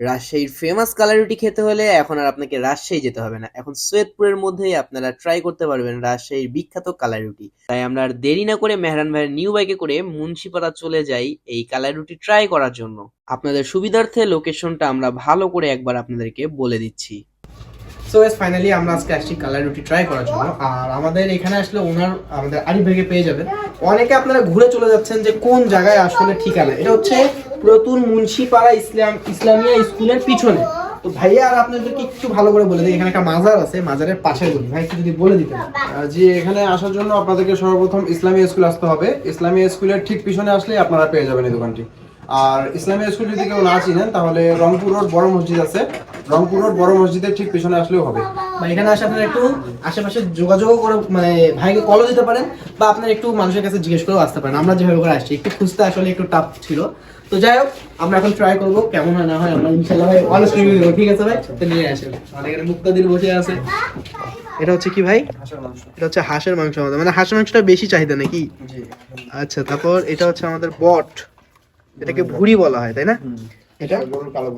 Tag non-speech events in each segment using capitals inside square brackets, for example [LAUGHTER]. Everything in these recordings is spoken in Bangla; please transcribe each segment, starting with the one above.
রাজশাহীর ফেমাস কালার রুটি খেতে হলে এখন আর আপনাকে রাজশাহী যেতে হবে না। এখন সৈয়দপুরের মধ্যেই আপনারা ট্রাই করতে পারবেন রাজশাহীর বিখ্যাত কালার রুটি তাই আমরা আর দেরি না করে মেহরান ভাইয়ের নিউ বাইকে করে মুন্সিপাড়া চলে যাই এই কালার রুটি ট্রাই করার জন্য। আপনাদের সুবিধার্থে লোকেশনটা আমরা ভালো করে একবার আপনাদেরকে বলে দিচ্ছি। সো এস ফাইনালি আমরা আজকে আসছি কালাই রুটি ট্রাই করার জন্য। আর আমাদের এখানে আসলে ওনার আমাদের পেয়ে যাবেন। অনেকে আপনারা ঘুরে চলে যাচ্ছেন যে কোন জায়গায় আসলে ঠিকানা। এটা হচ্ছে মুন্সিপাড়া ইসলাম, ইসলামিয়া স্কুলের পিছনে। তো ভাইয়া, আর আপনাদেরকে একটু ভালো করে বলে দিই, এখানে একটা মাজার আছে, মাজারের পাশে বলি ভাই, একটু যদি বলে এখানে আসার জন্য আপনাদেরকে সর্বপ্রথম ইসলামী স্কুল আসতে হবে। ইসলামী স্কুলের ঠিক পিছনে আসলে আপনারা পেয়ে যাবেন এই দোকানটি। আর ইসলামী স্কুল যদি কেউ না চিনেন, তাহলে রংপুর রোড, বড় মসজিদ আছে। রংপুর রোড বড় মসজিদের ঠিক পিছনে আসলেও হবে। বা এখানে আসে আপনারা একটু আশেপাশে যোগাযোগও করে মানে ভাইকে কলও দিতে পারেন বা আপনারা একটু মানুষের কাছে জিজ্ঞেস করেও আসতে পারেন। আমরা যেভাবে করে আসছি একটু খুঁজতে আসলে একটু টাফ ছিল। তো যাই হোক আমরা এখন ট্রাই করব কেমন হয় না হয় আমরা ইনশাল্লাহ ভাই অনেস্ট রিভিউ দেবো। ঠিক আছে ভাই? তো নিয়ে আসেন। অনেক এখানে মুক্তাদির বসে আছে। এটা হচ্ছে কি ভাই? এটা হচ্ছে হাঁসের মাংস আমাদের। মানে হাঁসের মাংসটা বেশি চাহিদা নাকি? আচ্ছা তারপর এটা হচ্ছে আমাদের বট। এটাকে ভুড়ি বলা হয় তাই না? এটা? গরুর কালো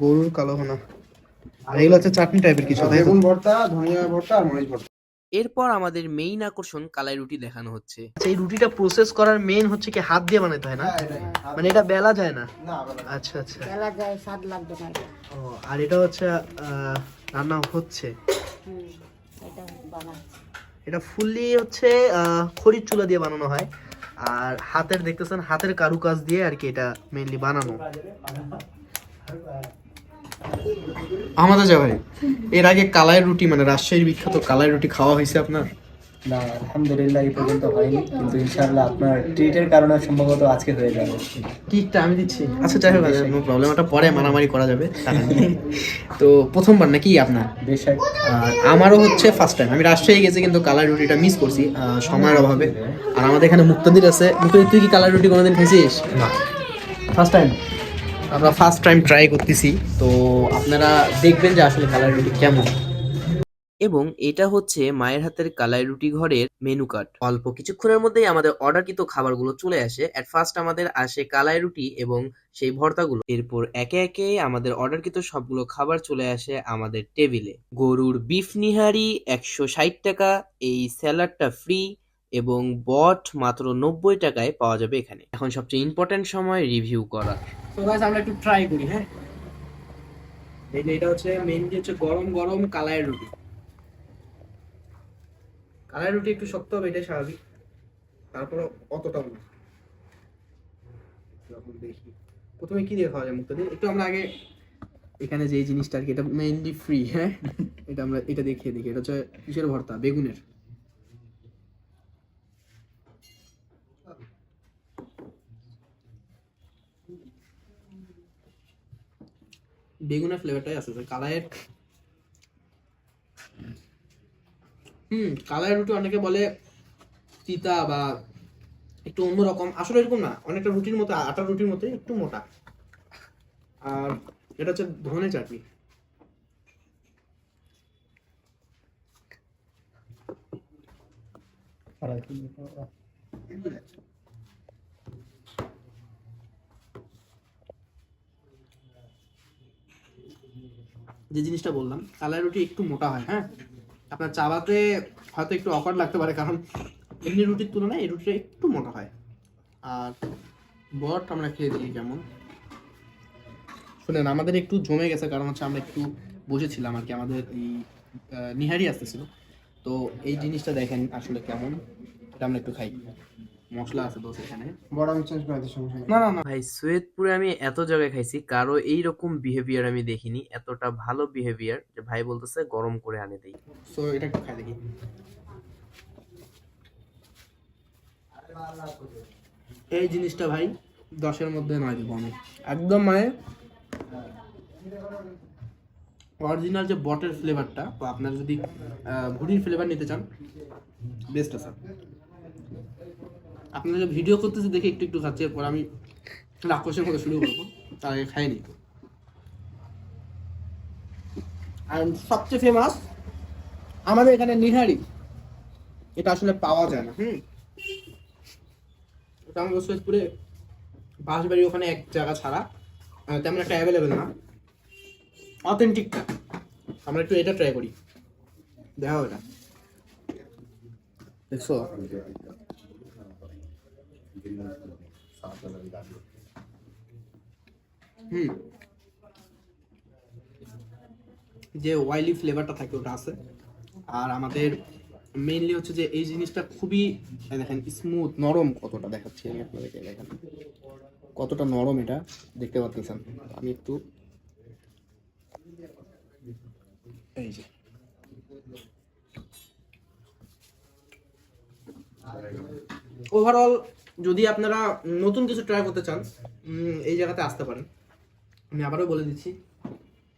গরুর কালো ঘনা আর এগুলো হচ্ছে চাটনি টাইপের কিছু বেগুন ভর্তা ধনিয়া ভর্তা আর মরিচ ভর্তা। এরপর আমাদের মেইন আকর্ষণ কালাই রুটি দেখানো হচ্ছে। আচ্ছা এই রুটিটা প্রসেস করার মেইন হচ্ছে কি হাত দিয়ে বানাতে হয় না? মানে এটা বেলা যায় না? না আচ্ছা আচ্ছা। বেলা যায় স্বাদ লাগবে না ও আর এটা হচ্ছে আহ, রান্না হচ্ছে? এটা ফুললি হচ্ছে আহ, খড়ির চুলা দিয়ে বানানো হয়। আর হাতের দেখতেছেন হাতের কারুকাজ দিয়ে আর কি এটা মেইনলি বানানো। আমাদের যাবে এর আগে কালাই রুটি মানে রাজশাহীর বিখ্যাত কালাই রুটি খাওয়া হয়েছে আপনার? না আলহামদুলিল্লাহ এই পর্যন্ত হয়নি কিন্তু ইনশাআল্লাহ আপনার ট্রিটের কারণে সম্ভবত আজকে হয়ে যাবে। কিকটা আমি দিচ্ছি। আচ্ছা যাই হোক নো প্রবলেম ওটা পরে মারামারি করা যাবে। [LAUGHS] তো প্রথমবার নাকি আপনার? বেশ এক- আমারও হচ্ছে ফার্স্ট টাইম আমি রাজশাহী গেছি কিন্তু কালার রুটিটা মিস করছি সময়ের অভাবে। আর আমাদের এখানে মুক্তাদির আছে। মুক্তাদির তুই কি কালার রুটি কোনোদিন খাইছিস? না। ফার্স্ট টাইম আমরা ফার্স্ট টাইম ট্রাই করতেছি, তো আপনারা দেখবেন যে আসলে কালার রুটি কেমন। এবং এটা হচ্ছে মায়ের হাতের কালাই রুটি ঘরের মেনু কার্ড অল্প কিছুক্ষণের মধ্যেই আমাদের অর্ডারকৃত খাবারগুলো চলে আসে। এট ফার্স্ট আমাদের আসে কালাই রুটি এবং সেই ভর্তাগুলো। এরপর একে একে আমাদের অর্ডারকৃত সবগুলো খাবার চলে আসে আমাদের টেবিলে গরুর বিফ নিহারি একশো ষাট টাকা, এই স্যালাডটা ফ্রি এবং বট মাত্র নব্বই টাকায় পাওয়া যাবে এখানে। এখন সবচেয়ে ইম্পর্টেন্ট সময় রিভিউ করা তো গাইস আমরা একটু ট্রাই করি হ্যাঁ? এই যে এটা হচ্ছে মেইনলি হচ্ছে গরম গরম কালাইয়ের রুটি। কালাইয়ের রুটি একটু শক্ত হবে, এটাই স্বাভাবিক। তারপরে অতটাও না। দেখি। প্রথমে কি দিয়ে খাওয়া যায় মুক্ত দিয়ে? একটু আমরা আগে এখানে যে জিনিসটা আর কি, এটা মেইনলি ফ্রি হ্যাঁ? এটা আমরা, এটা দেখিয়ে দেখি এটা হচ্ছে কিসের ভর্তা? বেগুনের। বেগুনের ফ্লেভারটাই আছে স্যার কালাইয়ের হুম, কালাইয়ের রুটি অনেকে বলে তিতা বা একটু অন্যরকম। আসলে এরকম না, অনেকটা রুটির মতো আটার রুটির মতো একটু মোটা। আর এটা হচ্ছে ধনে চাটনি। যে জিনিসটা বললাম, কালাই রুটি একটু মোটা হয় হ্যাঁ? আপনার চাবাতে হয়তো একটু অফার লাগতে পারে, কারণ এমনি রুটির তুলনায় এই রুটিটা একটু মোটা হয়। আর বট আমরা খেয়ে দিই কেমন। শুনেন, আমাদের একটু জমে গেছে, কারণ হচ্ছে আমরা একটু বসেছিলাম আর কি, আমাদের এই নিহারি আসতেছিল। তো এই জিনিসটা দেখেন আসলে কেমন, এটা আমরা একটু খাই। মশলা আছে দোষ এখানে। বড় আমি চেঞ্জ করে দিই না না না। ভাই সৈয়দপুরে আমি এত জায়গায় খাইছি কারও এইরকম বিহেভিয়ার আমি দেখিনি এতটা ভালো বিহেভিয়ার যে ভাই বলতেছে গরম করে আনে দেই। সো এটা একটু খাই দেখি। এই জিনিসটা ভাই দশের মধ্যে নয় দেবো আমি। একদম মানে অরিজিনাল যে বটের ফ্লেভারটা তো আপনার যদি আহ, ভুড়ির ফ্লেভার নিতে চান বেস্ট আছে। আপনারা ভিডিও করতেছে দেখে একটু একটু খাচ্ছি, এরপর আমি রাক্ষসের মতো শুরু করব। তার আগে খাইনি আর সবচেয়ে ফেমাস আমাদের এখানে নিহারি। এটা আসলে পাওয়া যায় না, হুম? এটা আমাদের সৈয়দপুরে বাঁশবাড়ি ওখানে এক জায়গা ছাড়া তেমন একটা অ্যাভেলেবেল না। অথেন্টিকটা আমরা একটু এটা ট্রাই করি। দেখাও এটা। দেখছ? যে অয়েলি ফ্লেভারটা থাকে, ওটা আছে। আর আমাদের মেইনলি হচ্ছে যে এই জিনিসটা খুবই দেখেন স্মুথ নরম কতটা দেখাচ্ছি আমি আপনাদেরকে দেখেন। কতটা নরম এটা, দেখতে পাচ্ছেন আমি একটু এই যে। ওভারঅল যদি আপনারা নতুন কিছু ট্রাই করতে চান এই জায়গাতে আসতে পারেন। আমি আবারও বলে দিচ্ছি,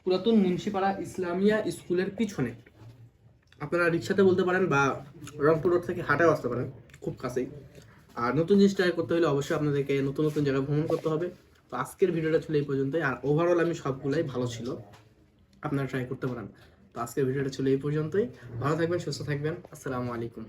পুরাতন মুন্সিপাড়া ইসলামিয়া স্কুলের পিছনে। আপনারা রিক্সাতে বলতে পারেন বা রংপুর রোড থেকে হাঁটাও আসতে পারেন, খুব কাছেই। আর নতুন জিনিস ট্রাই করতে হলে অবশ্যই আপনাদেরকে নতুন নতুন জায়গায় ভ্রমণ করতে হবে। তো আজকের ভিডিওটা ছিল এই পর্যন্তই। আর ওভারঅল আমি সবগুলাই ভালো ছিল। আপনারা ট্রাই করতে পারেন। তো আজকের ভিডিওটা ছিল এই পর্যন্তই। ভালো থাকবেন, সুস্থ থাকবেন। আসসালামু আলাইকুম।